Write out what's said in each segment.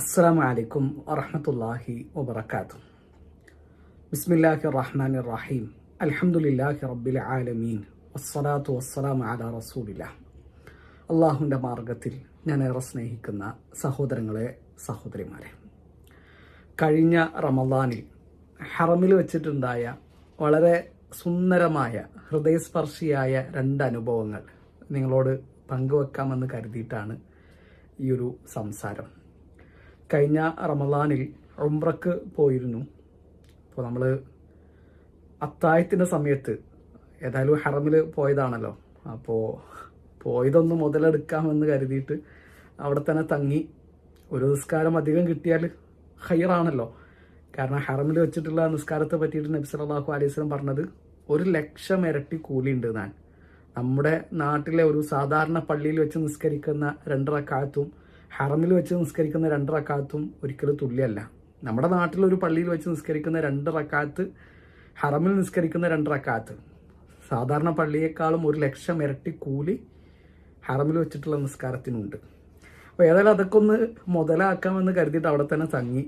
അസ്സാം വലൈക്കും വറഹമത്തല്ലാഹി വബർക്കാത്തു ബിസ്മില്ലാഹി റഹ്മാൻ റഹീം അലഹമുല്ലാഹി റബ്ബിൽ ആലമീൻ. വസ്സലാത്തു വസ്സലാം അല റസൂലില്ല അള്ളാഹുവിന്റെ മാർഗത്തിൽ ഞാൻ ഏറെ സ്നേഹിക്കുന്ന സഹോദരങ്ങളെ സഹോദരിമാരെ. കഴിഞ്ഞ റമദാനിൽ ഹറമിൽ വെച്ചിട്ടുണ്ടായ വളരെ സുന്ദരമായ ഹൃദയസ്പർശിയായ രണ്ട് അനുഭവങ്ങൾ നിങ്ങളോട് പങ്കുവെക്കാമെന്ന് കരുതിയിട്ടാണ് ഈ ഒരു സംസാരം. കഴിഞ്ഞ റമദാനിൽ ഉംറക്ക് പോയിരുന്നു. അപ്പോൾ നമ്മൾ അത്തായത്തിന്റെ സമയത്ത് ഏതായാലും ഹറമിൽ പോയതാണല്ലോ. അപ്പോൾ പോയതൊന്ന് മുതലെടുക്കാമെന്ന് കരുതിയിട്ട് അവിടെ തന്നെ തങ്ങി. ഒരു നിസ്കാരം അധികം കിട്ടിയാൽ ഹയറാണല്ലോ കാരണം ഹറമിൽ വെച്ചിട്ടുള്ള നിസ്കാരത്തെ പറ്റിയിട്ട് നബി സല്ലല്ലാഹു അലൈഹി സ്വലം പറഞ്ഞത് ഒരു ലക്ഷം ഇരട്ടി കൂലിയുണ്ട് ഞാൻ നമ്മുടെ നാട്ടിലെ ഒരു സാധാരണ പള്ളിയിൽ വെച്ച് നിസ്കരിക്കുന്ന രണ്ടറക്കാലത്തും ഹറമിൽ വെച്ച് നിസ്കരിക്കുന്ന രണ്ട് റക്കാത്തും ഒരിക്കലും തുല്യമല്ല നമ്മുടെ നാട്ടിലൊരു പള്ളിയിൽ വെച്ച് നിസ്കരിക്കുന്ന രണ്ട് റക്കാത്ത് ഹറമിൽ നിസ്കരിക്കുന്ന രണ്ട് റക്കാത്ത്. സാധാരണ പള്ളിയേക്കാളും ഒരു ലക്ഷം ഇരട്ടി കൂലി ഹറമിൽ വെച്ചിട്ടുള്ള നിസ്കാരത്തിനുണ്ട്. അപ്പോൾ ഏതായാലും അതൊക്കെ ഒന്ന് മുതലാക്കാമെന്ന് കരുതിയിട്ട് അവിടെ തന്നെ തങ്ങി.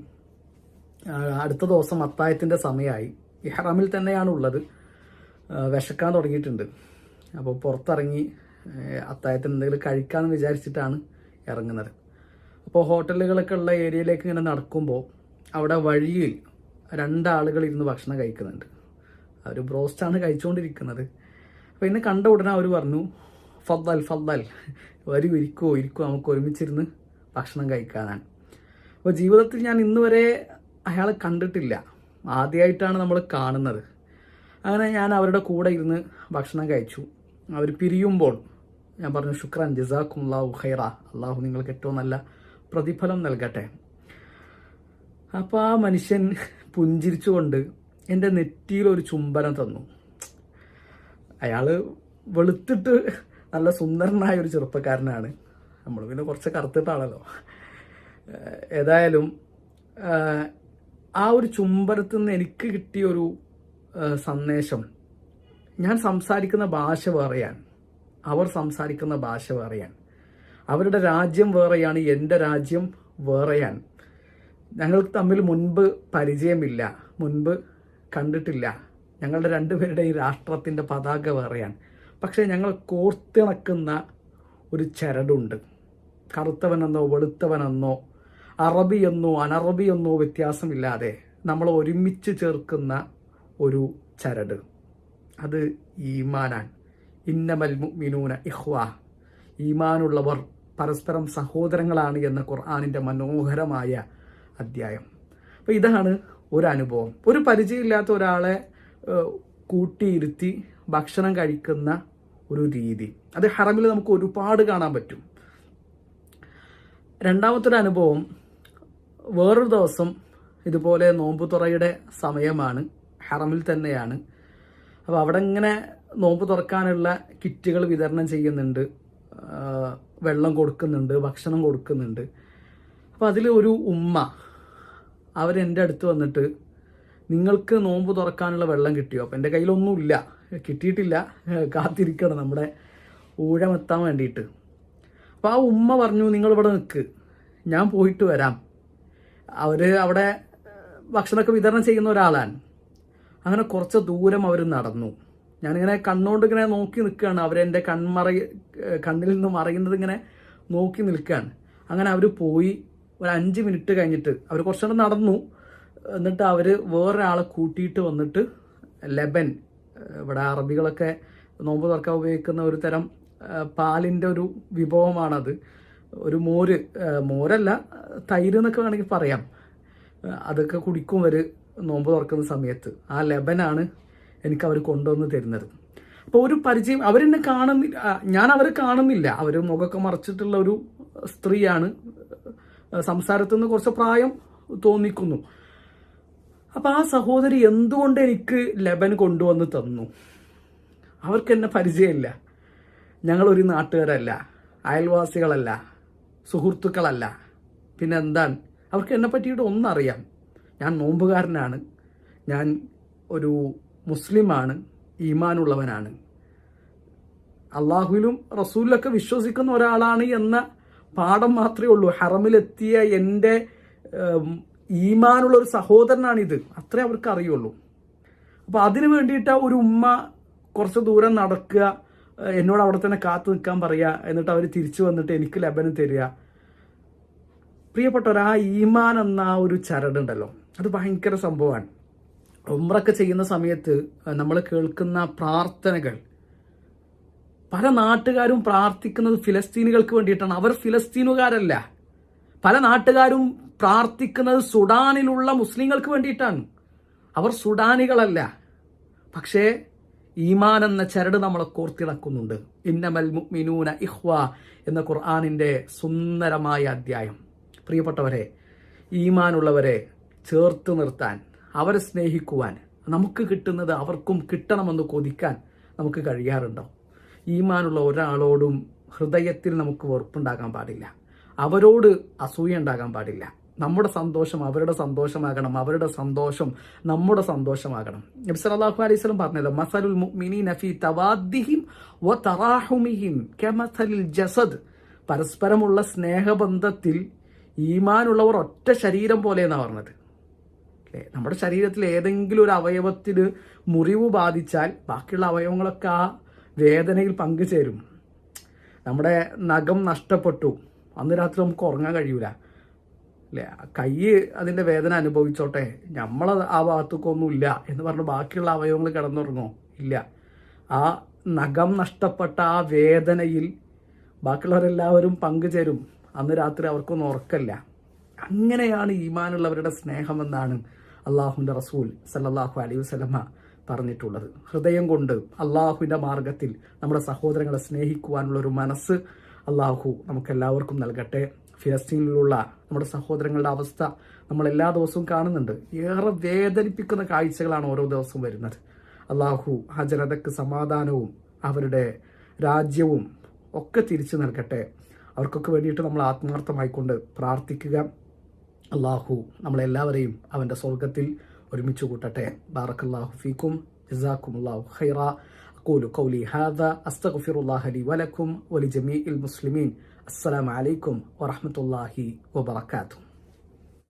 അടുത്ത ദിവസം അത്തായത്തിന്റെ സമയമായി. ഈ ഹറമിൽ തന്നെയാണ് ഉള്ളത് വിശക്കാൻ തുടങ്ങിയിട്ടുണ്ട്. അപ്പോൾ പുറത്തിറങ്ങി അത്തായത്തിന് എന്തെങ്കിലും കഴിക്കാമെന്ന് വിചാരിച്ചിട്ടാണ് ഇറങ്ങുന്നത്. അപ്പോൾ ഹോട്ടലുകളൊക്കെ ഉള്ള ഏരിയയിലേക്ക് ഇങ്ങനെ നടക്കുമ്പോൾ അവിടെ വഴിയിൽ രണ്ടാളുകൾ ഇരുന്ന് ഭക്ഷണം കഴിക്കുന്നുണ്ട്. അവർ ബ്രോസ്റ്റാണ് കഴിച്ചുകൊണ്ടിരിക്കുന്നത് അപ്പോൾ ഇന്ന് കണ്ട ഉടനെ അവർ പറഞ്ഞു ഫദ്ദൽ ഫദ്ദൽ വരൂ ഇരിക്കുമോ ഇരിക്കുമോ നമുക്ക് ഒരുമിച്ചിരുന്ന് ഭക്ഷണം കഴിക്കാനാണ്. അപ്പോൾ ജീവിതത്തിൽ ഞാൻ ഇന്ന് വരെ അയാളെ കണ്ടിട്ടില്ല. ആദ്യമായിട്ടാണ് നമ്മൾ കാണുന്നത്. അങ്ങനെ ഞാൻ അവരുടെ കൂടെ ഇരുന്ന് ഭക്ഷണം കഴിച്ചു. അവർ പിരിയുമ്പോൾ ഞാൻ പറഞ്ഞു ശുക്രാൻ ജസാഖും അള്ളാഹു ഖൈറ. അള്ളാഹു നിങ്ങൾക്ക് ഏറ്റവും നല്ല പ്രതിഫലം നൽകട്ടെ. അപ്പോൾ ആ മനുഷ്യൻ പുഞ്ചിരിച്ചുകൊണ്ട് എന്റെ നെറ്റിയിൽ ഒരു ചുംബനം തന്നു. അയാൾ വെളുത്തിട്ട് നല്ല സുന്ദരനായ ഒരു ചെറുപ്പക്കാരനാണ്. നമ്മൾ പിന്നെ കുറച്ച് കറുത്തിട്ടാണല്ലോ ഏതായാലും ആ ഒരു ചുംബനത്തിൽ നിന്ന് എനിക്ക് കിട്ടിയ ഒരു സന്ദേശം ഞാൻ സംസാരിക്കുന്ന ഭാഷ വേറെയാണ്. അവർ സംസാരിക്കുന്ന ഭാഷ വേറെയാണ്. അവരുടെ രാജ്യം വേറെയാണ് എന്റെ രാജ്യം വേറെയാണ്. ഞങ്ങൾക്ക് തമ്മിൽ മുൻപ് പരിചയമില്ല മുൻപ് കണ്ടിട്ടില്ല. ഞങ്ങളുടെ രണ്ടുപേരുടെയും രാഷ്ട്രത്തിന്റെ പതാക വേറെയാണ്. പക്ഷേ ഞങ്ങൾ കോർത്തിണക്കുന്ന ഒരു ചരടുണ്ട്. കറുത്തവനെന്നോ വെളുത്തവനെന്നോ അറബിയെന്നോ അനറബിയെന്നോ വ്യത്യാസമില്ലാതെ നമ്മൾ ഒരുമിച്ച് ചേർക്കുന്ന ഒരു ചരട്. അത് ഈമാനാണ്. ഇന്നമൽ മിനൂന ഇഹ്വ ഈമാനുള്ളവർ പരസ്പരം സഹോദരങ്ങളാണ് എന്ന ഖുർആാനിന്റെ മനോഹരമായ അധ്യായം. അപ്പോൾ ഇതാണ് ഒരു അനുഭവം ഒരു പരിചയമില്ലാത്ത ഒരാളെ കൂട്ടിയിരുത്തി ഭക്ഷണം കഴിക്കുന്ന ഒരു രീതി. അത് ഹറമിൽ നമുക്ക് ഒരുപാട് കാണാൻ പറ്റും. രണ്ടാമത്തൊരു അനുഭവം വേറൊരു ദിവസം ഇതുപോലെ നോമ്പ് തുറയുടെ സമയമാണ്. ഹറമിൽ തന്നെയാണ്. അപ്പോൾ അവിടെ ഇങ്ങനെ നോമ്പ് തുറക്കാനുള്ള കിറ്റുകൾ വിതരണം ചെയ്യുന്നുണ്ട്. വെള്ളം കൊടുക്കുന്നുണ്ട് ഭക്ഷണം കൊടുക്കുന്നുണ്ട്. അപ്പോൾ അതിൽ ഒരു ഉമ്മ അവരെന്റെ അടുത്ത് വന്നിട്ട് നിങ്ങൾക്ക് നോമ്പ് തുറക്കാനുള്ള വെള്ളം കിട്ടിയോ? അപ്പം എന്റെ കയ്യിലൊന്നുമില്ല. കിട്ടിയിട്ടില്ല. കാത്തിരിക്കണം നമ്മുടെ ഊഴമെത്താൻ വേണ്ടിയിട്ട്. അപ്പോൾ ആ ഉമ്മ പറഞ്ഞു നിങ്ങൾ ഇവിടെ നിൽക്ക് ഞാൻ പോയിട്ട് വരാം. അവർ അവിടെ ഭക്ഷണമൊക്കെ വിതരണം ചെയ്യുന്ന ഒരാളാണ്. അങ്ങനെ കുറച്ച് ദൂരം അവർ നടന്നു. ഞാനിങ്ങനെ കണ്ണുകൊണ്ട് ഇങ്ങനെ നോക്കി നിൽക്കുകയാണ്. അവരെന്റെ കൺമറ കണ്ണിൽ നിന്ന് മറയുന്നത് ഇങ്ങനെ നോക്കി നിൽക്കുകയാണ്. അങ്ങനെ അവർ പോയി ഒരു അഞ്ച് മിനിറ്റ് കഴിഞ്ഞിട്ട് അവർ കുറച്ചുകൂടെ നടന്നു. എന്നിട്ട് അവർ വേറൊരാളെ കൂട്ടിയിട്ട് വന്നിട്ട് ലെബൻ ഇവിടെ അറബികളൊക്കെ നോമ്പ് തുറക്കാൻ ഉപയോഗിക്കുന്ന ഒരു തരം പാലിന്റെ ഒരു വിഭവമാണത്. ഒരു മോര് മോരല്ല തൈര് എന്നൊക്കെ വേണമെങ്കിൽ പറയാം. അതൊക്കെ കുടിക്കും അവർ നോമ്പ് തുറക്കുന്ന സമയത്ത്. ആ ലെബനാണ് എനിക്ക് അവർ കൊണ്ടുവന്ന് തരുന്നത്. അപ്പോൾ ഒരു പരിചയം അവരെന്നെ കാണുന്നില്ല ഞാൻ അവരെ കാണുന്നില്ല. അവർ മുഖമൊക്കെ മറച്ചിട്ടുള്ള ഒരു സ്ത്രീയാണ്. സംസാരത്തിൽ നിന്ന് കുറച്ച് പ്രായം തോന്നിക്കുന്നു. അപ്പം ആ സഹോദരി എന്തുകൊണ്ട് എനിക്ക് ലെബൻ കൊണ്ടുവന്ന് തന്നു? അവർക്ക് എന്നെ പരിചയമില്ല. ഞങ്ങളൊരു നാട്ടുകാരല്ല അയൽവാസികളല്ല സുഹൃത്തുക്കളല്ല. പിന്നെ എന്താണ് അവർക്ക് എന്നെ പറ്റിയിട്ട് ഒന്നറിയാം. ഞാൻ നോമ്പുകാരനാണ്. ഞാൻ ഒരു മുസ്ലിമാണ് ഈമാനുള്ളവനാണ്. അള്ളാഹുവിലും റസൂലിലൊക്കെ വിശ്വസിക്കുന്ന ഒരാളാണ് എന്ന പാഠം മാത്രമേ ഉള്ളൂ. ഹറമിലെത്തിയ എന്റെ ഈമാനുള്ള ഒരു സഹോദരനാണിത്. അത്രേ അവർക്ക് അറിയുള്ളൂ. അപ്പൊ അതിനു വേണ്ടിയിട്ട് ഒരു ഉമ്മ കുറച്ച് ദൂരം നടക്കുക എന്നോട് അവിടെ തന്നെ കാത്തു നിൽക്കാൻ പറയുക എന്നിട്ട് അവർ തിരിച്ചു വന്നിട്ട് എനിക്ക് ലബനം തരിക. പ്രിയപ്പെട്ടവർ ആ ഈമാൻ എന്ന ഒരു ചരടുണ്ടല്ലോ. അത് ഭയങ്കര സംഭവമാണ്. ഉമ്രൊക്കെ ചെയ്യുന്ന സമയത്ത് നമ്മൾ കേൾക്കുന്ന പ്രാർത്ഥനകൾ. പല നാട്ടുകാരും പ്രാർത്ഥിക്കുന്നത് ഫിലസ്തീനുകൾക്ക് വേണ്ടിയിട്ടാണ്. അവർ ഫിലസ്തീനുകാരല്ല. പല നാട്ടുകാരും പ്രാർത്ഥിക്കുന്നത് സുഡാനിലുള്ള മുസ്ലിങ്ങൾക്ക് വേണ്ടിയിട്ടാണ്. അവർ സുഡാനികളല്ല. പക്ഷേ ഈമാൻ എന്ന ചരട് നമ്മളെ കോർത്തിണക്കുന്നുണ്ട് ഇന്നമൽ മുഅ്മിനൂന ഇഹ്വ എന്ന ഖുർആാനിന്റെ സുന്ദരമായ അധ്യായം. പ്രിയപ്പെട്ടവരെ ഈമാനുള്ളവരെ ചേർത്ത് നിർത്താൻ അവരെ സ്നേഹിക്കുവാൻ നമുക്ക് കിട്ടുന്നത് അവർക്കും കിട്ടണമെന്ന് കൊതിക്കാൻ നമുക്ക് കഴിയാറുണ്ടോ? ഈമാനുള്ള ഒരാളോടും ഹൃദയത്തിൽ നമുക്ക് വെറുപ്പുണ്ടാകാൻ പാടില്ല. അവരോട് അസൂയ ഉണ്ടാകാൻ പാടില്ല. നമ്മുടെ സന്തോഷം അവരുടെ സന്തോഷമാകണം. അവരുടെ സന്തോഷം നമ്മുടെ സന്തോഷമാകണം. നബി സല്ലല്ലാഹു അലൈഹി വസല്ലം പറഞ്ഞല്ലോ മസലുൽ മുഅ്മിനീന ഫീ തവാദ്ദിഹിം വ തറാഹുമിഹിം കമസലിൽ ജസദ്. പരസ്പരമുള്ള സ്നേഹബന്ധത്തിൽ ഈമാനുള്ളവർ ഒറ്റ ശരീരം പോലെ എന്നാണ് പറഞ്ഞത്. നമ്മുടെ ശരീരത്തിൽ ഏതെങ്കിലും ഒരു അവയവത്തിന് മുറിവ് ബാധിച്ചാൽ ബാക്കിയുള്ള അവയവങ്ങളൊക്കെ ആ വേദനയിൽ പങ്കുചേരും. നമ്മുടെ നഖം നഷ്ടപ്പെട്ടു. അന്ന് രാത്രി നമുക്ക് ഉറങ്ങാൻ കഴിയൂല. അല്ലേ? കൈ അതിന്റെ വേദന അനുഭവിച്ചോട്ടെ. നമ്മൾ ആ ഭാഗത്തേക്കൊന്നുമില്ല എന്ന് പറഞ്ഞ് ബാക്കിയുള്ള അവയവങ്ങൾ കിടന്നുറങ്ങോ? ഇല്ല. ആ നഖം നഷ്ടപ്പെട്ട ആ വേദനയിൽ ബാക്കിയുള്ളവരെല്ലാവരും പങ്കുചേരും. അന്ന് രാത്രി അവർക്കൊന്നും ഉറക്കല്ല അങ്ങനെയാണ് ഈമാനുള്ളവരുടെ സ്നേഹമെന്നാണ് അള്ളാഹുവിന്റെ റസൂൽ സല്ലാഹു അലൈഹി വസ്ലമ പറഞ്ഞിട്ടുള്ളത്. ഹൃദയം കൊണ്ട് അള്ളാഹുവിന്റെ മാർഗത്തിൽ നമ്മുടെ സഹോദരങ്ങളെ സ്നേഹിക്കുവാനുള്ള ഒരു മനസ്സ് അള്ളാഹു നമുക്കെല്ലാവർക്കും നൽകട്ടെ. ഫിലസ്തീനിലുള്ള നമ്മുടെ സഹോദരങ്ങളുടെ അവസ്ഥ നമ്മൾ എല്ലാ ദിവസവും കാണുന്നുണ്ട്. ഏറെ വേദനിപ്പിക്കുന്ന കാഴ്ചകളാണ് ഓരോ ദിവസവും വരുന്നത്. അള്ളാഹു ആ ജനതയ്ക്ക് സമാധാനവും അവരുടെ രാജ്യവും ഒക്കെ തിരിച്ചു നൽകട്ടെ. അവർക്കൊക്കെ വേണ്ടിയിട്ട് നമ്മൾ ആത്മാർത്ഥമായിക്കൊണ്ട് പ്രാർത്ഥിക്കുക. അള്ളാഹു നമ്മളെല്ലാവരെയും അവൻ്റെ സ്വർഗത്തിൽ ഒരുമിച്ച് കൂട്ടട്ടെ ബാറക്കല്ലാഹു ഫീക്കും ജസാക്കും അള്ളാഹു ഖൈറ أقول قولي هذا أستغفر الله لي ولكم ولجميع المسلمين السلام عليكم ورحمة الله وبركاته